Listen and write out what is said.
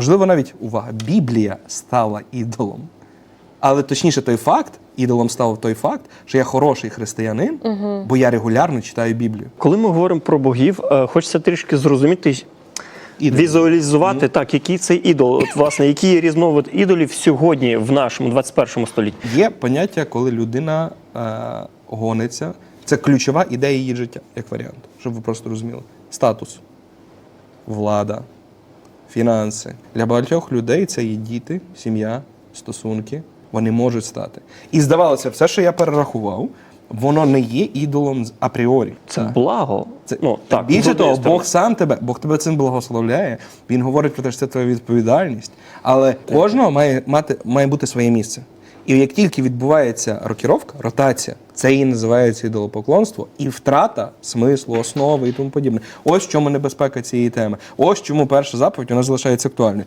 Можливо, навіть увага, Біблія стала ідолом. Але точніше, той факт, ідолом став той факт, що я хороший християнин, бо я регулярно читаю Біблію. Коли ми говоримо про богів, е, хочеться трішки зрозуміти, Ідол. візуалізувати так, який це ідол. От, власне, який є різновид ідолів сьогодні в нашому 21 столітті. Є поняття, коли людина е, гониться. Це ключова ідея її життя, як варіант, щоб ви просто розуміли. Статус, влада, фінанси. Для багатьох людей це є діти, сім'я, стосунки. Вони можуть стати. І здавалося, все, що я перерахував, воно не є ідолом з апріорі. Це Так. благо. Це ну, так, більше того, сторони. Бог сам тебе, Бог тебе цим благословляє. Він говорить про те, що це твоя відповідальність. Але кожного має мати має бути своє місце. І як тільки відбувається рокіровка, ротація, це і називається ідолопоклонство, і втрата смислу, основи і тому подібне. Ось чому небезпека цієї теми. Ось чому перша заповідь вона залишається актуальною.